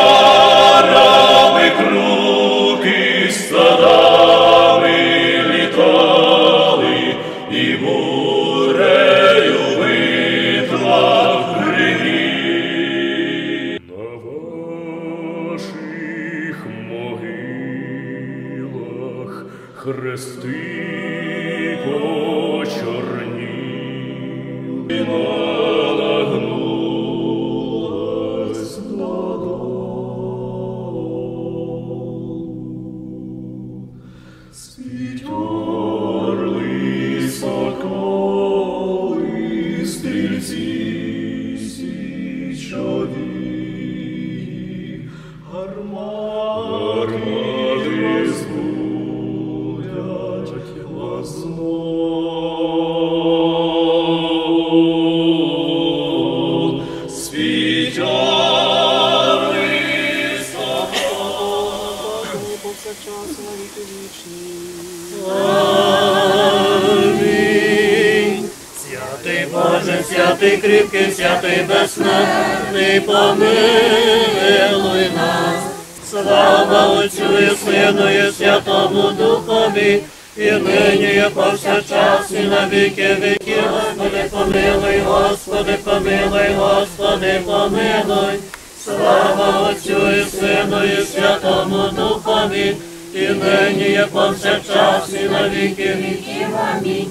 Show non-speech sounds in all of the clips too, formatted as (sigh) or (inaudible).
під кріпкий, святий безсмертний, помилуй нас. Слава Отцю і Сину і Святому Духові, і нині, і повсякчас, і на віки віків. Господи, помилуй, Господи, помилуй, Господи, помилуй. Слава Отцю і Сину і Святому Духові, і нині, і повсякчас, і на віки віків. Амінь.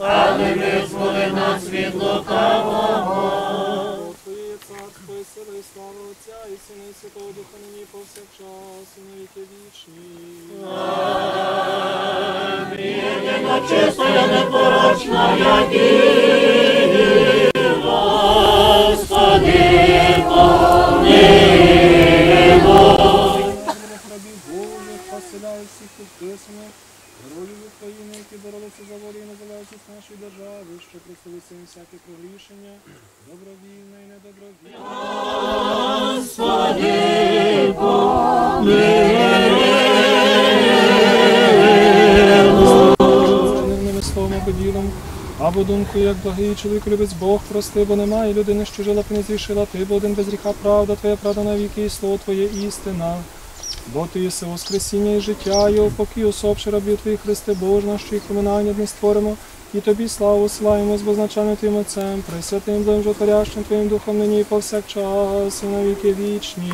але визволи нас від лукавого. Твоє царство і сила і слава Отця і Сина і Святого Духа нині повсякчас і на віки вічні. Єдина чиста, непорочна діва, всяке прогрішення, добровільне і недобровільне. Господи, словом або ділом, або думкою, як благий чоловік любить Бог, прости, бо немає людини, що жила б не зрішила, ти бо один без гріха правда, твоя правда навіки, і слово твоє істина. Бо ти єси воскресіння і життя, і опоки усопши рабів твоїх Христе Боже, наш, що їх поминання не створимо, і тобі славу славимо з безначальним твоїм Отцем, пресвятим Богом животворящим твоїм Духом нині і повсякчас, і на віки вічні.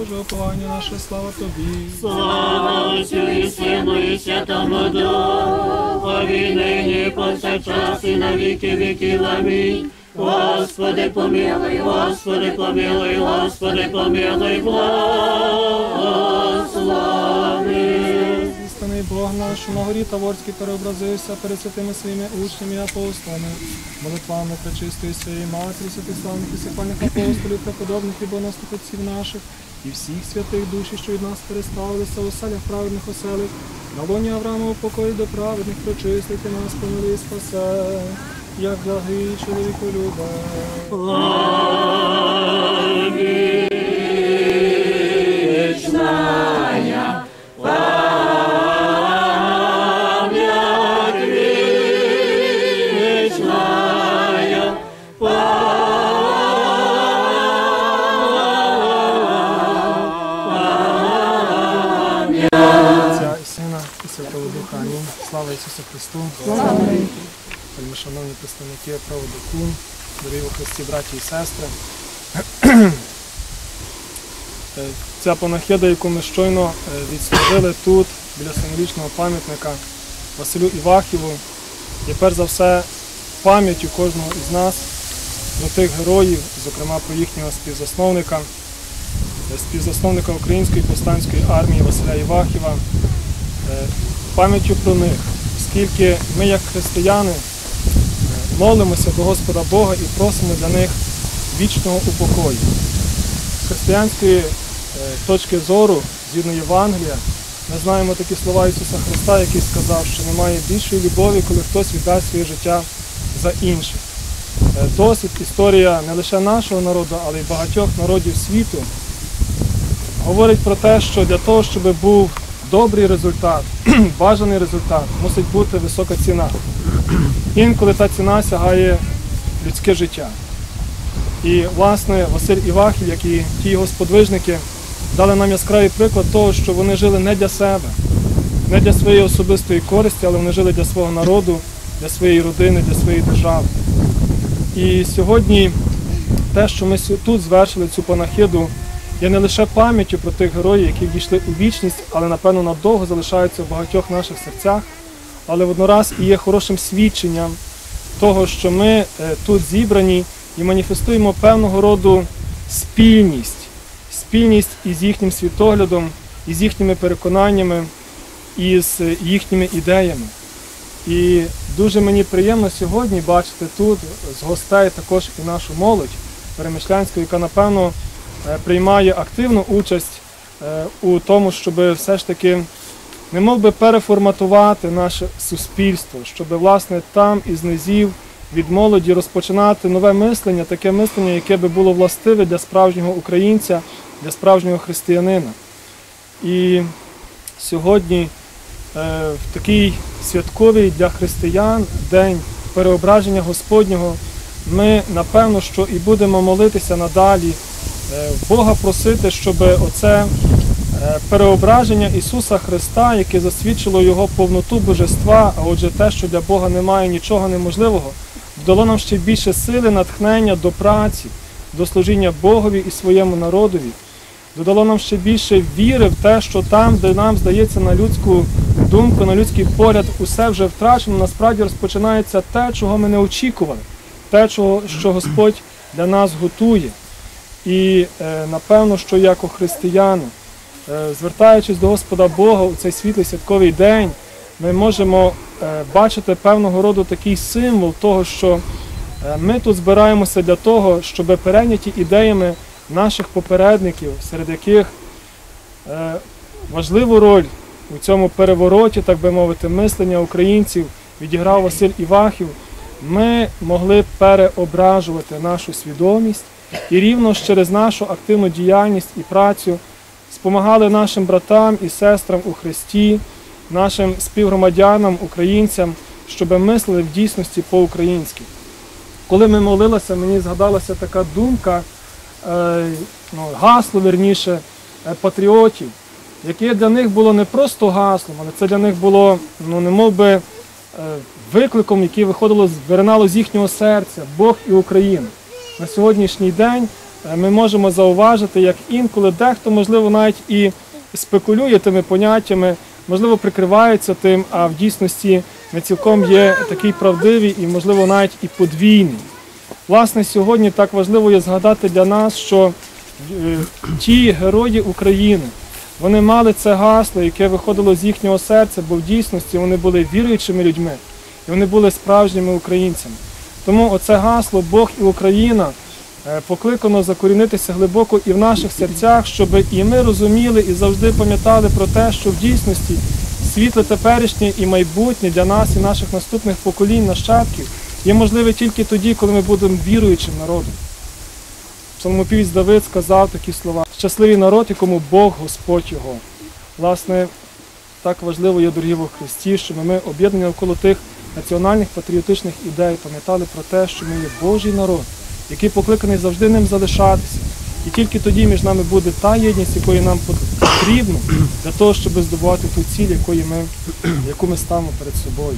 Боже, оповання наше, слава тобі. Слава Отцю і Сину і Святому Духові, нині і повсякчас і на віки віків. Амінь. Господи, помилуй, Господи, помилуй, Господи, помилуй, благослови. Істинний що на горі Таворській переобразився перед святими своїми учнями і апостолами, молитвами пречистої своєї матері, святих славних і сихвальних апостолів, преподобних і боносних отців наших, і всіх святих душі, що від нас переставилися у селях праведних оселих, на лоні Авраамову покої до праведних прочистити нас, помили спасе, як благий чоловіку любе. Вечная вечная і Сина і Святого Духа. Слава Ісусу Христу. Вельми шановні представники проводу КУН, дорогі у Христі, браті і сестри. Е, Ця панахида, яку ми щойно е, відслужили тут, біля символічного пам'ятника Василю Івахіву, є перш за все пам'яттю кожного із нас про тих героїв, зокрема про їхнього співзасновника, співзасновника Української повстанської армії Василя Івахіва, е, пам'яттю про них, оскільки ми, як християни, е, молимося до Господа Бога і просимо для них вічного упокою. З християнської е, точки зору, згідно Євангелія, ми знаємо такі слова Ісуса Христа, який сказав, що немає більшої любові, коли хтось віддасть своє життя за інших. Е, Досвід, історія не лише нашого народу, але й багатьох народів світу говорить про те, що для того, щоб був добрий результат, (clears throat) бажаний результат, мусить бути висока ціна. Інколи та ціна сягає людське життя. І, власне, Василь Івахів, як і ті його сподвижники, дали нам яскравий приклад того, що вони жили не для себе, не для своєї особистої користі, але вони жили для свого народу, для своєї родини, для своєї держави. І сьогодні те, що ми тут звершили цю панахиду, є не лише пам'яттю про тих героїв, які війшли у вічність, але напевно надовго залишаються в багатьох наших серцях, але воднораз і є хорошим свідченням того, що ми е, тут зібрані і маніфестуємо певного роду спільність, спільність із їхнім світоглядом, із їхніми переконаннями, із е, їхніми ідеями. І дуже мені приємно сьогодні бачити тут з гостей також і нашу молодь перемишлянську, яка напевно е, приймає активну участь е, у тому, щоб все ж таки не мов би переформатувати наше суспільство, щоб власне там із низів від молоді розпочинати нове мислення, таке мислення, яке би було властиве для справжнього українця, для справжнього християнина. І сьогодні в такий святковий для християн день переображення Господнього, ми напевно, що і будемо молитися надалі, е, Бога просити, щоб оце е, переображення Ісуса Христа, яке засвідчило Його повноту божества, а отже те, що для Бога немає нічого неможливого, дало нам ще більше сили, натхнення до праці, до служіння Богові і своєму народові. Додало нам ще більше віри в те, що там, де нам здається на людську думку, на людський погляд, усе вже втрачено, насправді розпочинається те, чого ми не очікували, те, чого, що Господь для нас готує. І е, напевно, що як християни, е, звертаючись до Господа Бога у цей світлий святковий день, ми можемо е, бачити певного роду такий символ того, що е, ми тут збираємося для того, щоб перейняті ідеями наших попередників, серед яких е, важливу роль у цьому перевороті, так би мовити, мислення українців відіграв Василь Івахів, ми могли переображувати нашу свідомість і рівно ж через нашу активну діяльність і працю спомагали нашим братам і сестрам у Христі, нашим співгромадянам, українцям, щоб мислили в дійсності по-українськи. Коли ми молилися, мені згадалася така думка, ну, гасло верніше, е, патріотів, яке для них було не просто гаслом, але це для них було, ну, не мов би, е, викликом, який виходило, виринало з їхнього серця, Бог і Україна. На сьогоднішній день е, ми можемо зауважити, як інколи дехто, можливо, навіть і спекулює тими поняттями, можливо, прикривається тим, а в дійсності не цілком є такий правдивий і, можливо, навіть і подвійний. Власне, сьогодні так важливо є згадати для нас, що е, ті герої України, вони мали це гасло, яке виходило з їхнього серця, бо в дійсності вони були віруючими людьми і вони були справжніми українцями. Тому оце гасло Бог і Україна е, покликано закорінитися глибоко і в наших серцях, щоб і ми розуміли і завжди пам'ятали про те, що в дійсності світле теперішнє і майбутнє для нас і наших наступних поколінь, нащадків є можливе тільки тоді, коли ми будемо віруючим народом. Псалмопівець Давид сказав такі слова: щасливий народ, якому Бог Господь його. Власне, так важливо є, дорогі во Христі, щоб ми об'єднані навколо тих національних патріотичних ідей, пам'ятали про те, що ми є Божий народ, який покликаний завжди ним залишатися. І тільки тоді між нами буде та єдність, якої нам потрібно для того, щоб здобувати ту ціль, якої ми, яку ми ставимо перед собою.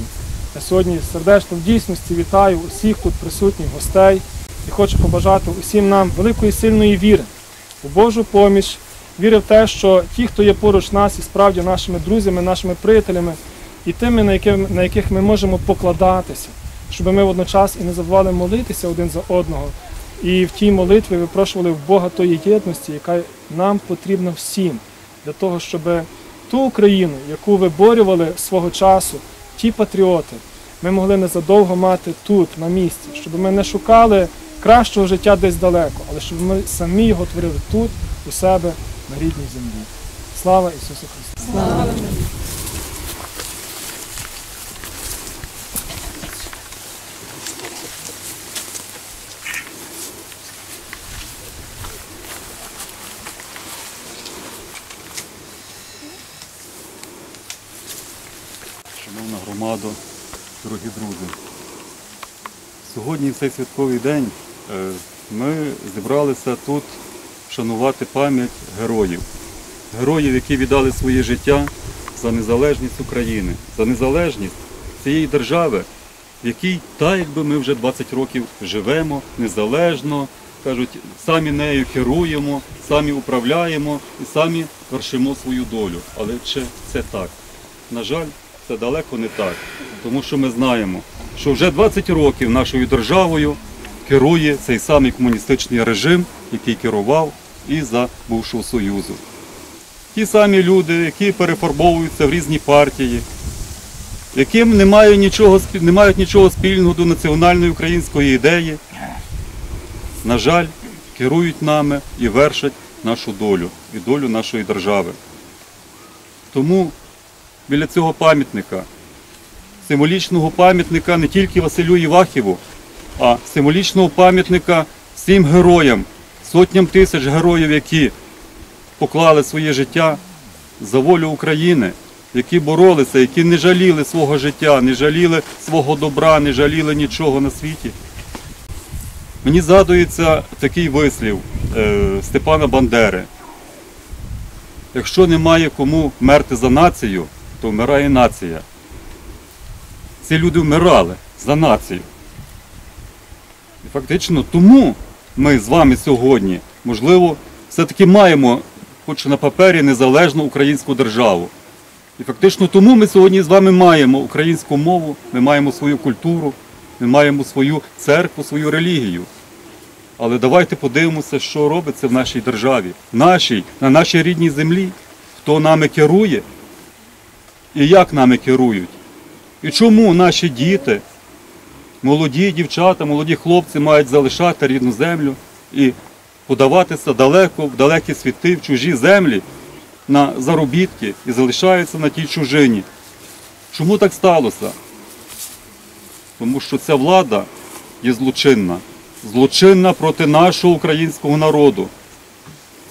Я сьогодні сердечно в дійсності вітаю усіх тут присутніх гостей і хочу побажати усім нам великої сильної віри у Божу поміч, віри в те, що ті, хто є поруч нас і справді нашими друзями, нашими приятелями, і тими, на яких, на яких ми можемо покладатися, щоб ми водночас і не забували молитися один за одного, і в тій молитві випрошували в Бога тої єдності, яка нам потрібно всім для того, щоб ту Україну, яку виборювали свого часу, ті патріоти, ми могли незадовго мати тут, на місці, щоб ми не шукали кращого життя десь далеко, але щоб ми самі його творили тут, у себе, на рідній землі. Слава Ісусу Христу! Шановна громада, дорогі друзі. Сьогодні в цей святковий день е, ми зібралися тут вшанувати пам'ять героїв. Героїв, які віддали своє життя за незалежність України, за незалежність цієї держави, в якій, так якби ми вже 20 років живемо незалежно, кажуть, самі нею керуємо, самі управляємо і самі вершимо свою долю. Але чи це так? На жаль, це далеко не так. Тому що ми знаємо, що вже 20 років нашою державою керує цей самий комуністичний режим, який керував і за бувшого Союзу. Ті самі люди, які перефарбовуються в різні партії, яким немає нічого, не мають нічого спільного до національної української ідеї, на жаль, керують нами і вершать нашу долю і долю нашої держави. Тому біля цього пам'ятника, символічного пам'ятника не тільки Василю Івахіву, а символічного пам'ятника всім героям, сотням тисяч героїв, які поклали своє життя за волю України, які боролися, які не жаліли свого життя, не жаліли свого добра, не жаліли нічого на світі. Мені згадується такий вислів е, Степана Бандери. Якщо немає кому мерти за націю, то вмирає нація. Ці люди вмирали за націю. І фактично тому ми з вами сьогодні, можливо, все-таки маємо, хоч на папері, незалежну українську державу. І фактично тому ми сьогодні з вами маємо українську мову, ми маємо свою культуру, ми маємо свою церкву, свою релігію. Але давайте подивимося, що робиться в нашій державі, нашій, на нашій рідній землі, хто нами керує і як нами керують. І чому наші діти, молоді дівчата, молоді хлопці мають залишати рідну землю і подаватися далеко, в далекі світи, в чужі землі на заробітки і залишаються на тій чужині. Чому так сталося? Тому що ця влада є злочинна. Злочинна проти нашого українського народу.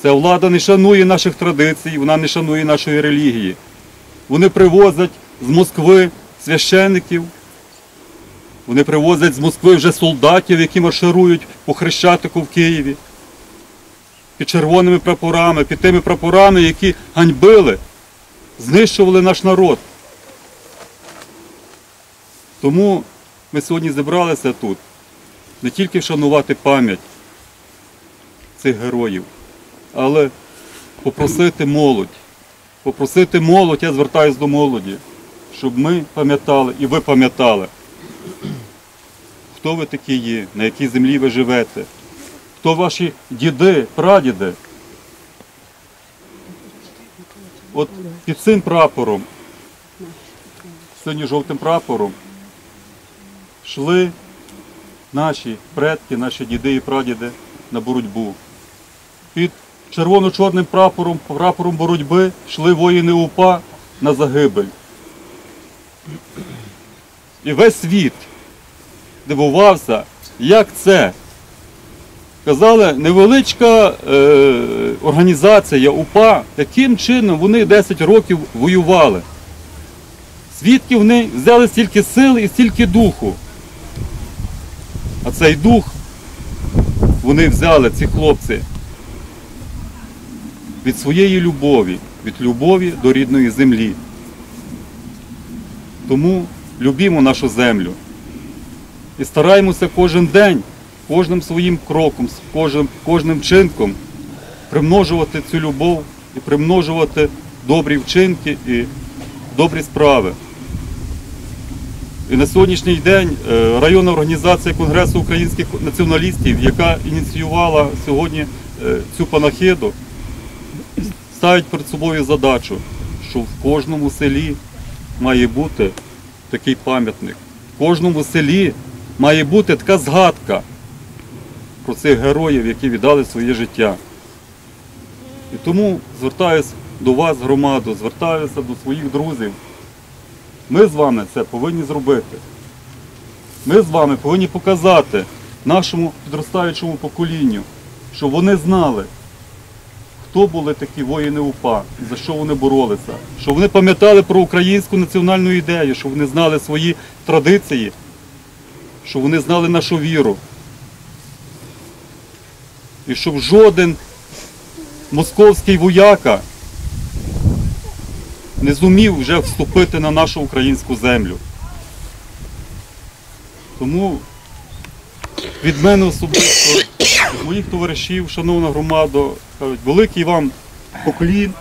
Ця влада не шанує наших традицій, вона не шанує нашої релігії. Вони привозять з Москви священиків, вони привозять з Москви вже солдатів, які марширують по Хрещатику в Києві. Під червоними прапорами, під тими прапорами, які ганьбили, знищували наш народ. Тому ми сьогодні зібралися тут не тільки вшанувати пам'ять цих героїв, але попросити молодь, попросити молодь, я звертаюся до молоді, щоб ми пам'ятали і ви пам'ятали, хто ви такі є, на якій землі ви живете, хто ваші діди, прадіди. От під цим прапором, синьо-жовтим прапором, йшли наші предки, наші діди і прадіди на боротьбу. Під червоно-чорним прапором, прапором боротьби йшли воїни УПА на загибель. І весь світ дивувався, як це. Казали, невеличка е, організація УПА, яким чином вони 10 років воювали. Звідки вони взяли стільки сили і стільки духу. А цей дух вони взяли, ці хлопці, від своєї любові, від любові до рідної землі. Тому любімо нашу землю і стараємося кожен день, кожним своїм кроком, кожним, кожним вчинком примножувати цю любов і примножувати добрі вчинки і добрі справи. І на сьогоднішній день е, районна організація Конгресу українських націоналістів, яка ініціювала сьогодні е, цю панахиду, ставить перед собою задачу, що в кожному селі має бути такий пам'ятник. В кожному селі має бути така згадка про цих героїв, які віддали своє життя. І тому звертаюся до вас, громаду, звертаюся до своїх друзів. Ми з вами це повинні зробити. Ми з вами повинні показати нашому підростаючому поколінню, щоб вони знали, хто були такі воїни УПА, за що вони боролися, щоб вони пам'ятали про українську національну ідею, щоб вони знали свої традиції, щоб вони знали нашу віру. І щоб жоден московський вояка не зумів вже вступити на нашу українську землю. Тому від мене особисто, моїх товаришів, шановна громада, кажуть, великий вам поклін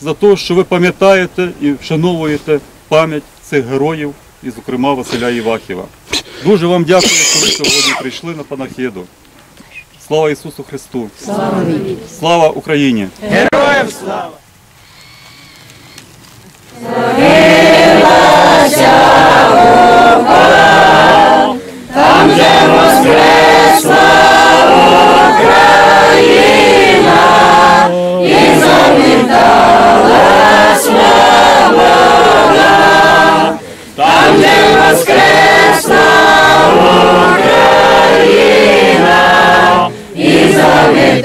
за те, що ви пам'ятаєте і вшановуєте пам'ять цих героїв, і, зокрема, Василя Івахіва. Дуже вам дякую, що ви сьогодні прийшли на панахіду. Слава Ісусу Христу! Слава Україні! Amen.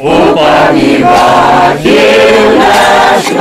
upamiła wielność